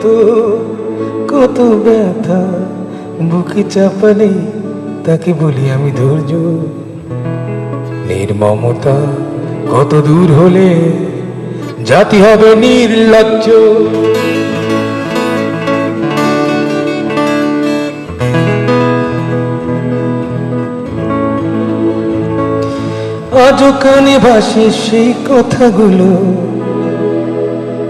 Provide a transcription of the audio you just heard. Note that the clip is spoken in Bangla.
উদ্দীপ্ত কত ব্যথা, বুকে চাপালে তাকে বলি আমি ধৈর্য। নির্মমতা কত দূর হলে, জাতি হবে নির্লজ্জ। আজও কানে ভাসে সেই কথাগুলো।